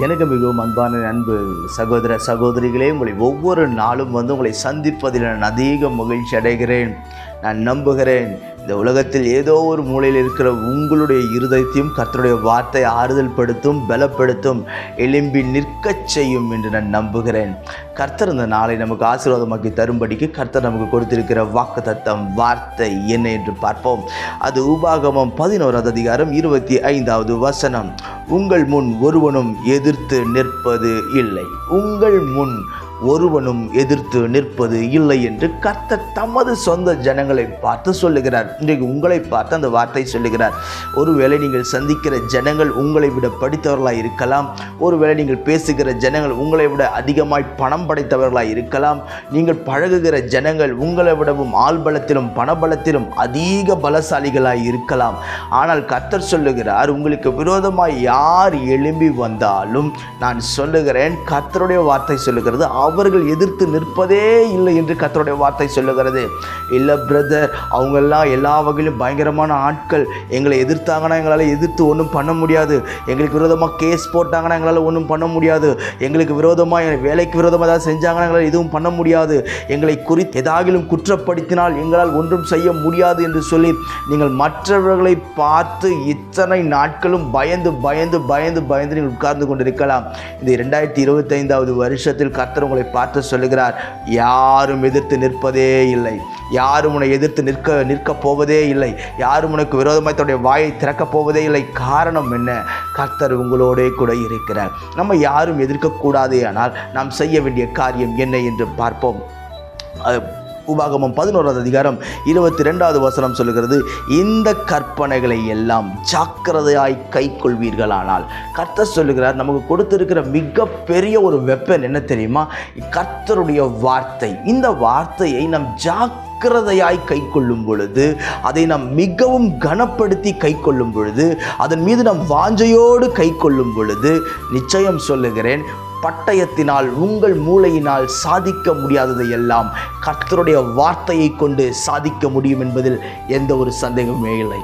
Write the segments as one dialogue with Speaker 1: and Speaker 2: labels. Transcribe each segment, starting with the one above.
Speaker 1: எனக்கு மிகவும் அன்பான அன்பு சகோதர சகோதரிகளே உங்களை ஒவ்வொரு நாளும் வந்து உங்களை சந்திப்பதில் நான் அதிக மகிழ்ச்சி அடைகிறேன். நான் நம்புகிறேன். இந்த உலகத்தில் ஏதோ ஒரு மூலையில் இருக்கிற உங்களுடைய இருதயத்தையும் கர்த்தருடைய வார்த்தை ஆறுதல் படுத்தும் பலப்படுத்தும் எலும்பி நிற்கச் செய்யும் என்று நான் நம்புகிறேன். கர்த்தர் இந்த நாளை நமக்கு ஆசீர்வாதமாக்கி தரும்படிக்கு கர்த்தர் நமக்கு கொடுத்திருக்கிற வாக்கு தத்தம் வார்த்தை என்ன என்று பார்ப்போம். அது உபாகமம் பதினோராவது அதிகாரம் இருபத்தி ஐந்தாவது வசனம். உங்கள் முன் ஒருவனும் எதிர்த்து நிற்பது இல்லை. உங்கள் முன் ஒருவனும் எதிர்த்து நிற்பது இல்லை என்று கர்த்தர் தமது சொந்த ஜனங்களை பார்த்து சொல்லுகிறார். இன்றைக்கு உங்களை பார்த்து அந்த வார்த்தை சொல்லுகிறார். ஒருவேளை நீங்கள் சந்திக்கிற ஜனங்கள் உங்களை விட படித்தவர்களாக இருக்கலாம். ஒருவேளை நீங்கள் பேசுகிற ஜனங்கள் உங்களை விட அதிகமாய் பணம் படைத்தவர்களாக இருக்கலாம். நீங்கள் பழகுகிற ஜனங்கள் உங்களை விடவும் ஆள்பலத்திலும் பணபலத்திலும் அதிக பலசாலிகளாய் இருக்கலாம். ஆனால் கர்த்தர் சொல்லுகிறார் உங்களுக்கு விரோதமாய் யார் எழும்பி வந்தாலும் நான் சொல்லுகிறேன். கர்த்தருடைய வார்த்தை சொல்லுகிறது அவர்கள் எதிர்த்து நிற்பதே இல்லை என்று கத்தருடைய வார்த்தை சொல்லுகிறது. இல்லை பிரதர் அவங்கெல்லாம் எல்லா வகையிலும் பயங்கரமான ஆட்கள். எங்களை எதிர்த்தாங்கன்னா எங்களால் எதிர்த்து ஒன்றும் பண்ண முடியாது. எங்களுக்கு விரோதமாக கேஸ் போட்டாங்கன்னா எங்களால் ஒன்றும் பண்ண முடியாது. எங்களுக்கு விரோதமாக வேலைக்கு விரோதமாக ஏதாவது செஞ்சாங்கன்னா எங்களால் எதுவும் பண்ண முடியாது. எங்களை குறித்து ஏதாகிலும் குற்றப்படுத்தினால் எங்களால் ஒன்றும் செய்ய முடியாது என்று சொல்லி நீங்கள் மற்றவர்களை பார்த்து இத்தனை நாட்களும் பயந்து பயந்து பயந்து பயந்து நீங்கள் உட்கார்ந்து கொண்டிருக்கலாம். இந்த இரண்டாயிரத்தி இருபத்தைந்தாவது வருஷத்தில் கத்தர் உங்களை பார்த்து சொல்லுகிறார் யாரும் எதிர்த்து நிற்பதே இல்லை. யாரும் உன்னை எதிர்த்து நிற்க நிற்கப் போவதே இல்லை. யாரும் உனக்கு விரோதமாக தன்னுடைய வாயை திறக்கப் போவதே இல்லை. காரணம் என்ன? கர்த்தர் உங்களோடே கூட இருக்கிறார். நம்ம யாரும் எதிர்க்கக்கூடாதே ஆனால் நாம் செய்ய வேண்டிய காரியம் என்ன என்று பார்ப்போம். அது உபாகமம் பதினோராவது அதிகாரம் இருபத்தி ரெண்டாவது வசனம் சொல்லுகிறது இந்த கற்பனைகளை எல்லாம் ஜாக்கிரதையாய் கை கொள்வீர்களானால் கர்த்தர் சொல்லுகிறார் நமக்கு கொடுத்திருக்கிற மிகப்பெரிய ஒரு வெப்பன் என்ன தெரியுமா? கர்த்தருடைய வார்த்தை. இந்த வார்த்தையை நம் ஜாக் ஜாக்கிரதையாய் கை கொள்ளும் பொழுது அதை நாம் மிகவும் கனப்படுத்தி கை கொள்ளும் பொழுது அதன் மீது நாம் வாஞ்சையோடு கை கொள்ளும் பொழுது நிச்சயம் சொல்லுகிறேன் பட்டயத்தினால் உங்கள் மூளையினால் சாதிக்க முடியாததை எல்லாம் கர்த்தருடைய வார்த்தையை கொண்டு சாதிக்க முடியும் என்பதில் எந்த ஒரு சந்தேகமே இல்லை.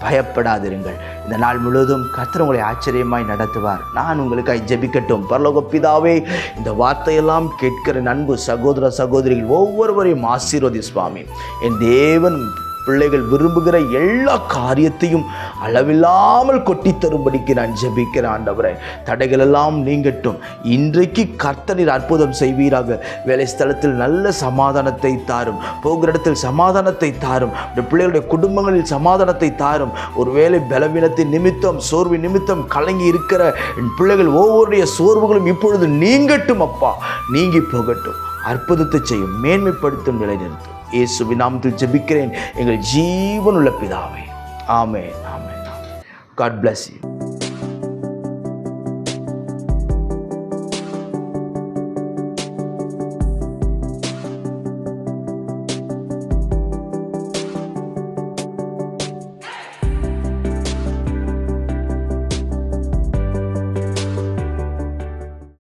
Speaker 1: பயப்படாதிருங்கள். இந்த நாள் முழுவதும் கர்த்தர் உங்களை ஆச்சரியமாய் நடத்துவார். நான் உங்களுக்காய் ஜெபிக்கட்டும். பரலோக பிதாவே இந்த வார்த்தையெல்லாம் கேட்கிற நண்பு சகோதர சகோதரிகள் ஒவ்வொருவரையும் ஆசீர்வதி சுவாமி. என் தேவன் பிள்ளைகள் விரும்புகிற எல்லா காரியத்தையும் அளவில்லாமல் கொட்டி தரும்படிக்கு நான் ஜெபிக்கிறேன் ஆண்டவரே. தடைகள் எல்லாம் நீங்கட்டும். இன்றைக்கு கர்த்தனில் அற்புதம் செய்வீராக. வேலை ஸ்தலத்தில் நல்ல சமாதானத்தை தாரும். போகிற இடத்தில் சமாதானத்தை தாரும். பிள்ளைகளுடைய குடும்பங்களில் சமாதானத்தை தாரும். ஒருவேளை பலவீனத்தின் நிமித்தம் சோர்வு நிமித்தம் கலங்கி இருக்கிற என் பிள்ளைகள் ஒவ்வொருடைய சோர்வுகளும் இப்பொழுது நீங்கட்டும் அப்பா. நீங்கி போகட்டும். அற்புதத்தை செய்யும் மேன்மைப்படுத்தும் நிலைநிறுத்தும். இயேசுவின் நாமத்தில் ஜெபிக்கிறேன். எங்கள் ஜீவனுள்ள பிதாவே. ஆமே ஆமே காட் பிளஸ் யூ